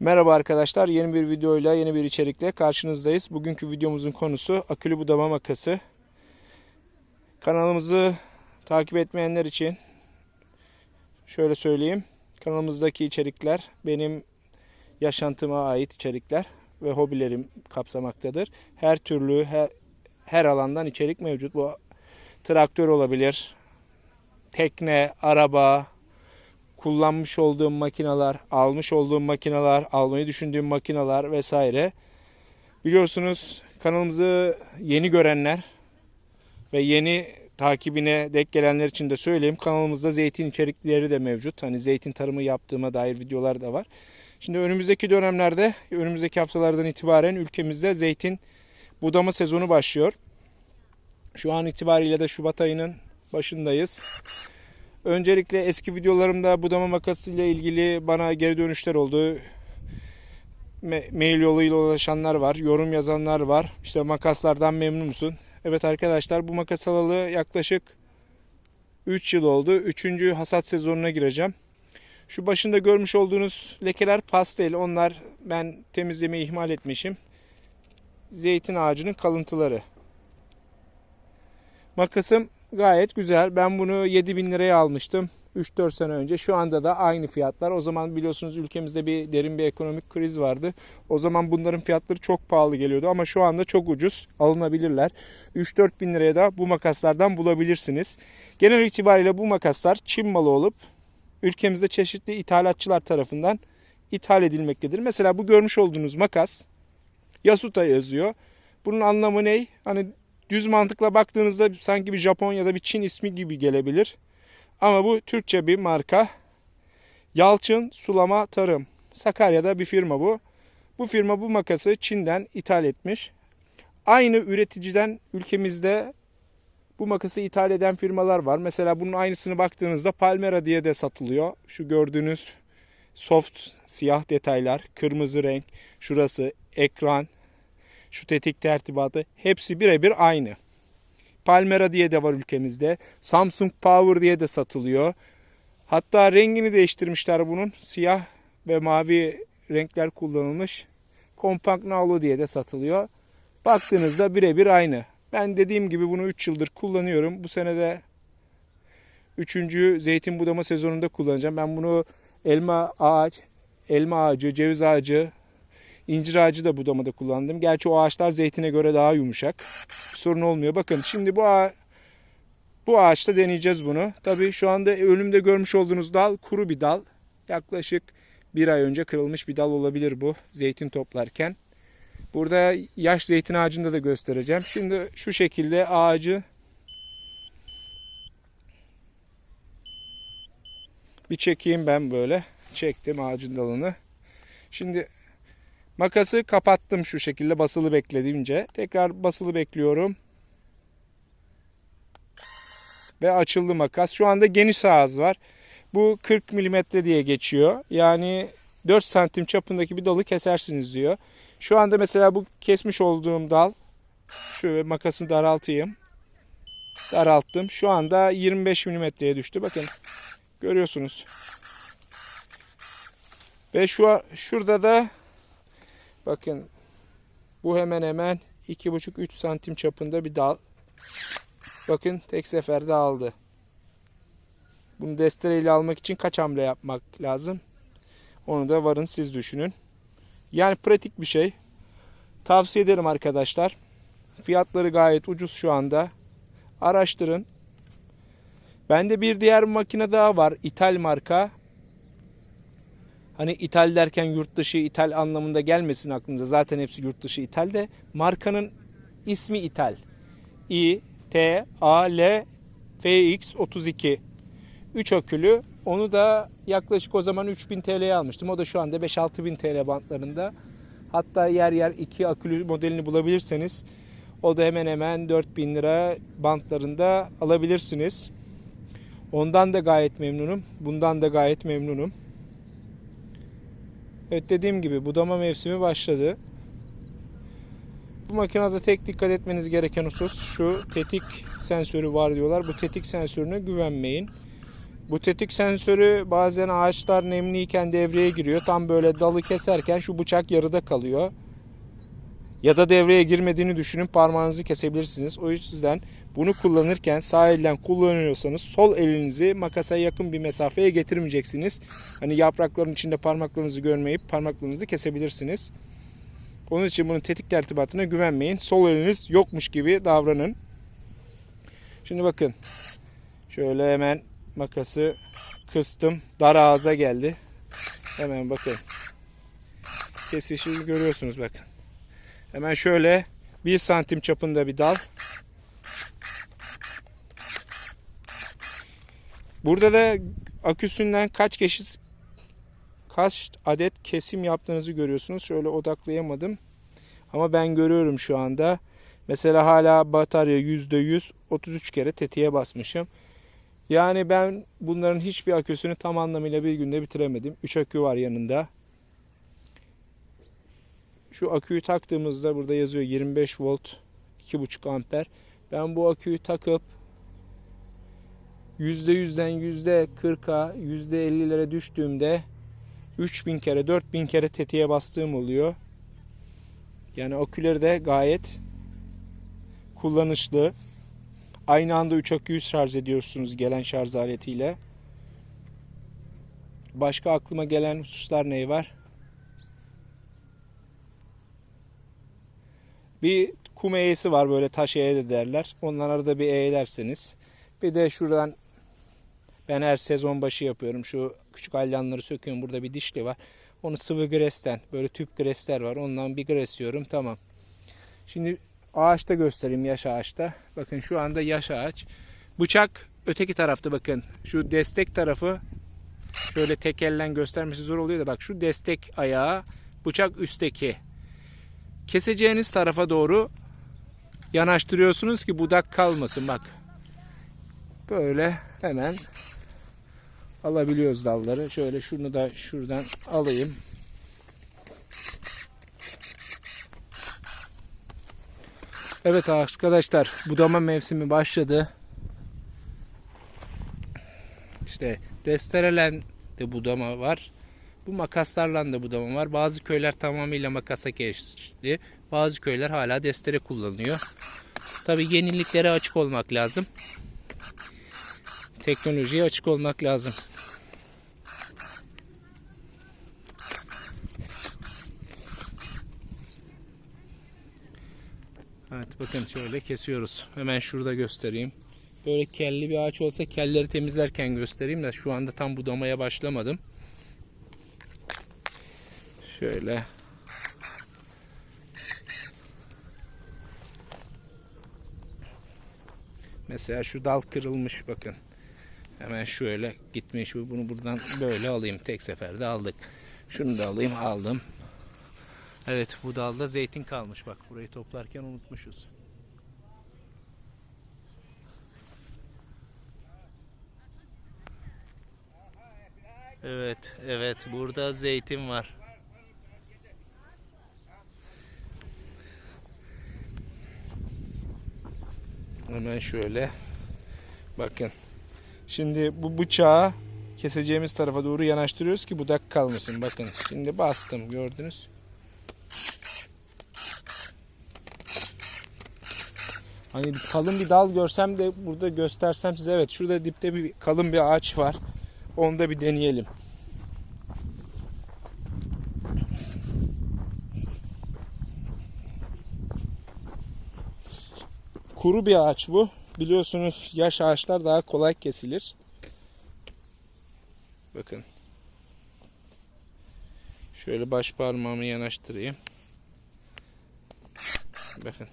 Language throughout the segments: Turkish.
Merhaba arkadaşlar. Yeni bir videoyla, yeni bir içerikle karşınızdayız. Bugünkü videomuzun konusu akülü budama makası. Kanalımızı takip etmeyenler için şöyle söyleyeyim. Kanalımızdaki içerikler benim yaşantıma ait içerikler ve hobilerim kapsamaktadır. Her türlü, her, her alandan içerik mevcut. Bu traktör olabilir, tekne, araba, kullanmış olduğum makineler, almış olduğum makineler, almayı düşündüğüm makineler vesaire. Biliyorsunuz kanalımızı yeni görenler ve yeni takibine denk gelenler için de söyleyeyim. Kanalımızda zeytin içerikleri de mevcut. Hani zeytin tarımı yaptığıma dair videolar da var. Şimdi önümüzdeki dönemlerde, önümüzdeki haftalardan itibaren ülkemizde zeytin budama sezonu başlıyor. Şu an itibariyle de Şubat ayının başındayız. Öncelikle eski videolarımda budama makası ile ilgili bana geri dönüşler oldu. Me- mail yoluyla ulaşanlar var, yorum yazanlar var. İşte makaslardan memnun musun? Evet arkadaşlar bu makas alalı yaklaşık 3 yıl oldu. 3. hasat sezonuna gireceğim. Şu başında görmüş olduğunuz lekeler pastel. Onlar ben temizlemeyi ihmal etmişim. Zeytin ağacının kalıntıları. Makasım gayet güzel. Ben bunu 7000 liraya almıştım 3-4 sene önce. Şu anda da aynı fiyatlar. O zaman biliyorsunuz ülkemizde bir derin bir ekonomik kriz vardı. O zaman bunların fiyatları çok pahalı geliyordu ama şu anda çok ucuz alınabilirler. 3-4 bin liraya da bu makaslardan bulabilirsiniz. Genel itibariyle bu makaslar Çin malı olup ülkemizde çeşitli ithalatçılar tarafından ithal edilmektedir. Mesela bu görmüş olduğunuz makas Yasuta yazıyor. Bunun anlamı ne? Hani düz mantıkla baktığınızda sanki bir Japon da bir Çin ismi gibi gelebilir. Ama bu Türkçe bir marka. Yalçın Sulama Tarım. Sakarya'da bir firma bu. Bu firma bu makası Çin'den ithal etmiş. Aynı üreticiden ülkemizde bu makası ithal eden firmalar var. Mesela bunun aynısını baktığınızda Palmera diye de satılıyor. Şu gördüğünüz soft siyah detaylar, kırmızı renk, şurası ekran, şu tetik tertibatı hepsi birebir aynı. Palmera diye de var ülkemizde. Samsung Power diye de satılıyor. Hatta rengini değiştirmişler bunun. Siyah ve mavi renkler kullanılmış. Compact Nano diye de satılıyor. Baktığınızda birebir aynı. Ben dediğim gibi bunu 3 yıldır kullanıyorum. Bu sene de 3. zeytin budama sezonunda kullanacağım. Ben bunu elma ağaç, elma ağacı, ceviz ağacı, incir ağacı da budamada kullandım. Gerçi o ağaçlar zeytine göre daha yumuşak. Sorun olmuyor. Bakın şimdi bu ağa, bu ağaçta deneyeceğiz bunu. Tabii şu anda önümde görmüş olduğunuz dal kuru bir dal. Yaklaşık bir ay önce kırılmış bir dal olabilir bu zeytin toplarken. Burada yaş zeytin ağacında da göstereceğim. Şimdi şu şekilde ağacı bir çekeyim ben böyle. Çektim ağacın dalını. Şimdi makası kapattım şu şekilde basılı beklediğimce. Tekrar basılı bekliyorum. Ve açıldı makas. Şu anda geniş ağız var. Bu 40 milimetre diye geçiyor. Yani 4 santim çapındaki bir dalı kesersiniz diyor. Şu anda mesela bu kesmiş olduğum dal şöyle makasını daraltayım. Daralttım. Şu anda 25 milimetreye düştü. Bakın görüyorsunuz. Ve şu şurada da bakın bu hemen hemen 2,5-3 santim çapında bir dal. Bakın tek seferde aldı. Bunu destereyle almak için kaç hamle yapmak lazım? Onu da varın siz düşünün. Yani pratik bir şey. Tavsiye ederim arkadaşlar. Fiyatları gayet ucuz şu anda. Araştırın. Bende bir diğer makine daha var. İthal marka. Hani ithal derken yurt dışı ithal anlamında gelmesin aklınıza. Zaten hepsi yurt dışı ithal de. Markanın ismi ithal. I, T, A, L, FX 32. 3 akülü. Onu da yaklaşık o zaman 3000 TL'ye almıştım. O da şu anda 5-6 bin TL bantlarında. Hatta yer yer 2 akülü modelini bulabilirseniz o da hemen hemen 4000 lira bantlarında alabilirsiniz. Ondan da gayet memnunum. Bundan da gayet memnunum. Evet dediğim gibi budama mevsimi başladı. Bu makinede tek dikkat etmeniz gereken husus şu tetik sensörü var diyorlar. Bu tetik sensörüne güvenmeyin. Bu tetik sensörü bazen ağaçlar nemliyken devreye giriyor. Tam böyle dalı keserken şu bıçak yarıda kalıyor. Ya da devreye girmediğini düşünün parmağınızı kesebilirsiniz. O yüzden bunu kullanırken sağ elden kullanıyorsanız sol elinizi makasa yakın bir mesafeye getirmeyeceksiniz. Hani yaprakların içinde parmaklarınızı görmeyip parmaklarınızı kesebilirsiniz. Onun için bunun tetik tertibatına güvenmeyin. Sol eliniz yokmuş gibi davranın. Şimdi bakın. Şöyle hemen makası kıstım. Dar ağza geldi. Hemen bakın. Kesişi görüyorsunuz bakın. Hemen şöyle 1 santim çapında bir dal. Burada da aküsünden kaç keşit kaç adet kesim yaptığınızı görüyorsunuz. Şöyle odaklayamadım. Ama ben görüyorum şu anda. Mesela hala batarya %100 33 kere tetiğe basmışım. Yani ben bunların hiçbir aküsünü tam anlamıyla bir günde bitiremedim. 3 akü var yanında. Şu aküyü taktığımızda burada yazıyor 25 volt 2,5 amper. Ben bu aküyü takıp %100'den %40'a %50'lere düştüğümde 3000 kere 4000 kere tetiğe bastığım oluyor. Yani aküleri de gayet kullanışlı. Aynı anda 3 aküyü şarj ediyorsunuz gelen şarj aletiyle. Başka aklıma gelen hususlar ne var? Bir kum eğesi var böyle taş eğe de derler. Ondan arada bir eğlerseniz. Bir de şuradan ben her sezon başı yapıyorum. Şu küçük alyanları söküyorum. Burada bir dişli var. Onu sıvı gresten böyle tüp gresler var. Ondan bir gresliyorum. Tamam. Şimdi ağaçta göstereyim yaş ağaçta. Bakın şu anda yaş ağaç. Bıçak öteki tarafta bakın. Şu destek tarafı şöyle tek ellen göstermesi zor oluyor da bak şu destek ayağı bıçak üstteki. Keseceğiniz tarafa doğru yanaştırıyorsunuz ki budak kalmasın bak. Böyle hemen alabiliyoruz dalları. Şöyle şunu da şuradan alayım. Evet arkadaşlar budama mevsimi başladı. İşte desterelen de budama var. Bu makaslarla da budama var. Bazı köyler tamamıyla makasa geçti. Bazı köyler hala destere kullanıyor. Tabi yeniliklere açık olmak lazım. Teknolojiye açık olmak lazım. Evet bakın şöyle kesiyoruz. Hemen şurada göstereyim. Böyle kelli bir ağaç olsa kelleri temizlerken göstereyim de şu anda tam budamaya başlamadım. Şöyle. Mesela şu dal kırılmış bakın. Hemen şöyle gitmiş. Bunu buradan böyle alayım. Tek seferde aldık. Şunu da alayım. Aldım. Evet bu dalda zeytin kalmış. Bak burayı toplarken unutmuşuz. Evet, evet burada zeytin var. Hemen şöyle bakın. Şimdi bu bıçağı keseceğimiz tarafa doğru yanaştırıyoruz ki budak kalmasın. Bakın şimdi bastım gördünüz. Hani kalın bir dal görsem de burada göstersem size evet şurada dipte bir kalın bir ağaç var. Onu da bir deneyelim. Kuru bir ağaç bu. Biliyorsunuz yaş ağaçlar daha kolay kesilir. Bakın. Şöyle baş parmağımı yanaştırayım. Bakın.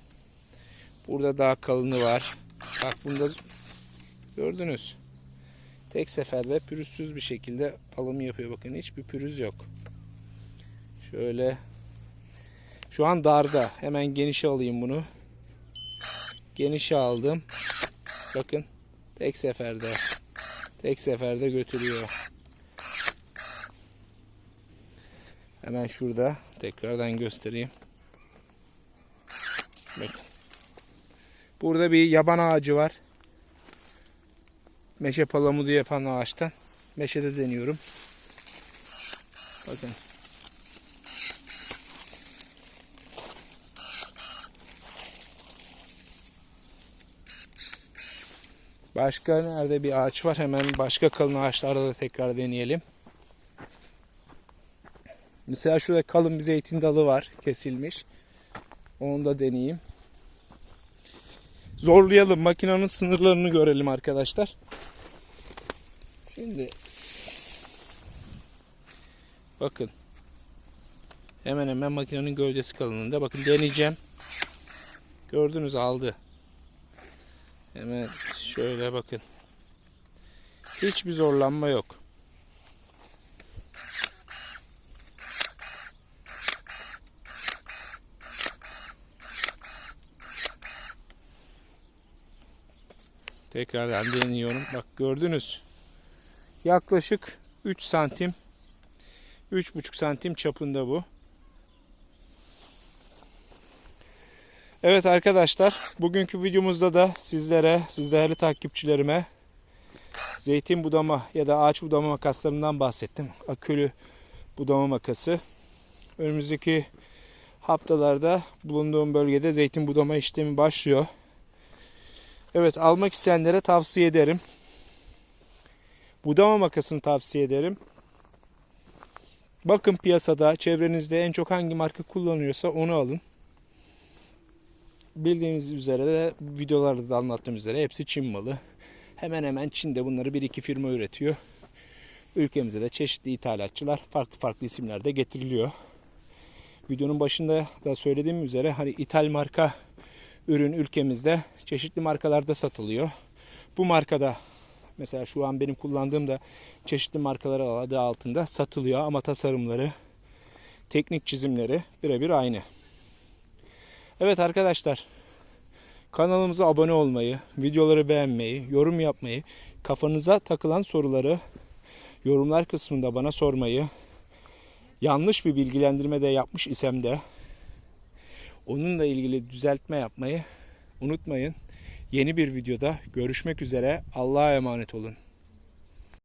Burada daha kalını var. Bak bunda gördünüz. Tek seferde pürüzsüz bir şekilde alımı yapıyor. Bakın hiçbir pürüz yok. Şöyle. Şu an darda. Hemen genişe alayım bunu. Genişe aldım. Bakın. Tek seferde. Tek seferde götürüyor. Hemen şurada tekrardan göstereyim. Bakın. Burada bir yaban ağacı var. Meşe palamudu yapan ağaçtan. Meşede deniyorum. Bakın. Başka nerede bir ağaç var? Hemen başka kalın ağaçlarda da tekrar deneyelim. Mesela şurada kalın bir zeytin dalı var kesilmiş. Onu da deneyeyim. Zorlayalım. Makinenin sınırlarını görelim arkadaşlar. Şimdi bakın. Hemen hemen makinenin gövdesi kalınlığında. Bakın deneyeceğim. Gördünüz aldı. Hemen şöyle bakın. Hiçbir zorlanma yok. Tekrardan deniyorum. Bak gördünüz. Yaklaşık 3 santim 3,5 santim çapında bu. Evet arkadaşlar bugünkü videomuzda da sizlere, siz değerli takipçilerime zeytin budama ya da ağaç budama makaslarından bahsettim. Akülü budama makası. Önümüzdeki haftalarda bulunduğum bölgede zeytin budama işlemi başlıyor. Evet almak isteyenlere tavsiye ederim. Budama makasını tavsiye ederim. Bakın piyasada çevrenizde en çok hangi marka kullanıyorsa onu alın. Bildiğiniz üzere de videolarda da anlattığım üzere hepsi Çin malı. Hemen hemen Çin'de bunları bir iki firma üretiyor. Ülkemize de çeşitli ithalatçılar farklı farklı isimlerde getiriliyor. Videonun başında da söylediğim üzere hani ithal marka ürün ülkemizde çeşitli markalarda satılıyor. Bu markada mesela şu an benim kullandığım da çeşitli markalar adı altında satılıyor ama tasarımları, teknik çizimleri birebir aynı. Evet arkadaşlar kanalımıza abone olmayı, videoları beğenmeyi, yorum yapmayı, kafanıza takılan soruları yorumlar kısmında bana sormayı, yanlış bir bilgilendirme de yapmış isem de onunla ilgili düzeltme yapmayı unutmayın. Yeni bir videoda görüşmek üzere. Allah'a emanet olun.